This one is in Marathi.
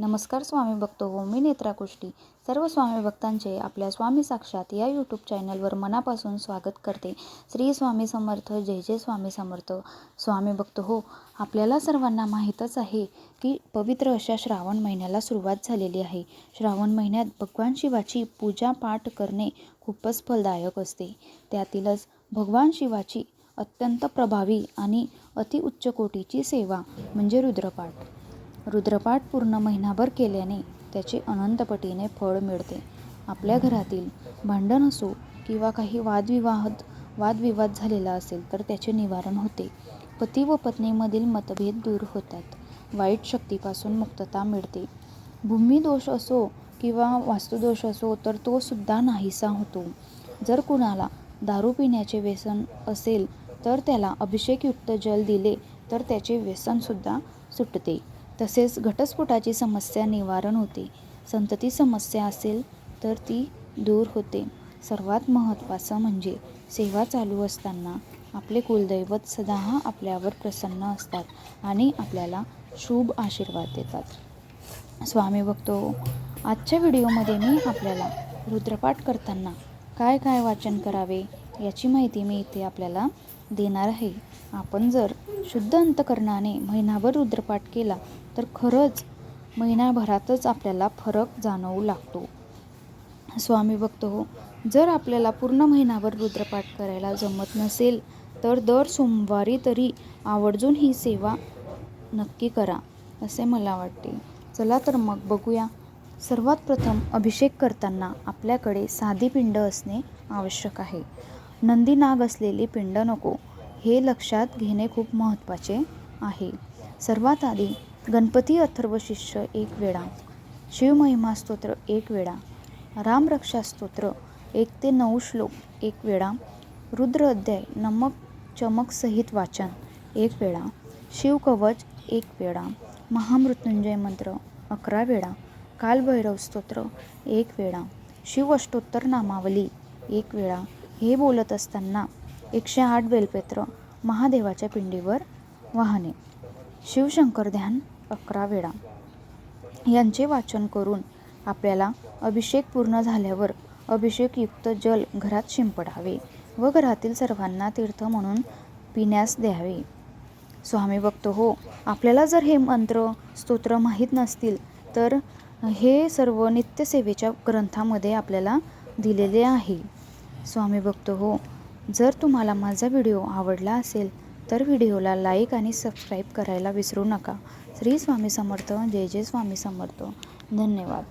नमस्कार स्वामी भक्त हो मी नेत्रा कुष्टी. सर्व स्वामी भक्तांचे आपल्या स्वामी साक्षात या यूट्यूब चॅनलवर मनापासून स्वागत करते. श्री स्वामी समर्थ जय जय स्वामी समर्थ. स्वामी भक्त हो आपल्याला सर्वांना माहीतच आहे की पवित्र अशा श्रावण महिन्याला सुरुवात झालेली आहे. श्रावण महिन्यात भगवान शिवाची पूजा पाठ करणे खूपच फलदायक असते. त्यातीलच भगवान शिवाची अत्यंत प्रभावी आणि अतिउच्च कोटीची सेवा म्हणजे रुद्रपाठ. रुद्रपाठ पूर्ण महिनाभर केल्याने त्याचे अनंतपटीने फळ मिळते. आपल्या घरातील भांडण असो किंवा काही वादविवाद वादविवाद झालेला असेल तर त्याचे निवारण होते. पती व पत्नीमधील मतभेद दूर होतात. वाईट शक्तीपासून मुक्तता मिळते. भूमिदोष असो किंवा वास्तुदोष असो तर तो सुद्धा नाहीसा होतो. जर कुणाला दारू पिण्याचे व्यसन असेल तर त्याला अभिषेकयुक्त जल दिले तर त्याचे व्यसनसुद्धा सुटते. तसेच घटस्फोटाची समस्या निवारण होते. संतती समस्या असेल तर ती दूर होते. सर्वात महत्त्वाचं म्हणजे सेवा चालू असताना आपले कुलदैवत सदा आपल्यावर प्रसन्न असतात आणि आपल्याला शुभ आशीर्वाद देतात. स्वामी बघतो आजच्या व्हिडिओमध्ये मी आपल्याला रुद्रपाठ करताना काय काय वाचन करावे याची माहिती मी इथे आपल्याला देणार आहे. आपण जर शुद्ध अंतकरणाने महिनाभर रुद्रपाठ केला तर खरंच महिनाभरातच आपल्याला फरक जाणवू लागतो. स्वामी भक्त हो जर आपल्याला पूर्ण महिनाभर रुद्रपाठ करायला जमत नसेल तर दर सोमवारी तरी आवर्जून ही सेवा नक्की करा असे मला वाटते. चला तर मग बघूया. सर्वात प्रथम अभिषेक करताना आपल्याकडे साधी पिंड असणे आवश्यक आहे. नंदी नाग असलेली पिंड नको हे लक्षात घेणे खूप महत्त्वाचे आहे. सर्वात आधी गणपती अथर्व शिष्य एक वेळा शिवमहिमा स्तोत्र एक वेळा रामरक्षा स्तोत्र एक ते नऊ श्लोक एक वेळा रुद्र अध्याय नमक चमक सहित वाचन एक वेळा शिवकवच एक वेळा महामृत्युंजय मंत्र अकरा वेळा कालभैरव स्तोत्र एक वेळा शिव अष्टोत्तर नामावली एक वेळा हे बोलत असताना एकशे आठ बेलपेत्र महादेवाच्या पिंडीवर वाहने. शिवशंकर ध्यान अकरा वेळा. यांचे वाचन करून आपल्याला अभिषेक पूर्ण झाल्यावर अभिषेकयुक्त जल घरात शिंपडावे व घरातील सर्वांना तीर्थ म्हणून पिण्यास द्यावे. स्वामी बघतो हो आपल्याला जर हे मंत्र स्तोत्र माहीत नसतील तर हे सर्व नित्यसेवेच्या ग्रंथामध्ये आपल्याला दिलेले आहे. स्वामी बघतो हो जर तुम्हाला माझा व्हिडिओ आवडला असेल तर व्हिडिओला लाईक आणि सबस्क्राईब करायला विसरू नका. श्री स्वामी समर्थ. जय जय स्वामी समर्थ. धन्यवाद.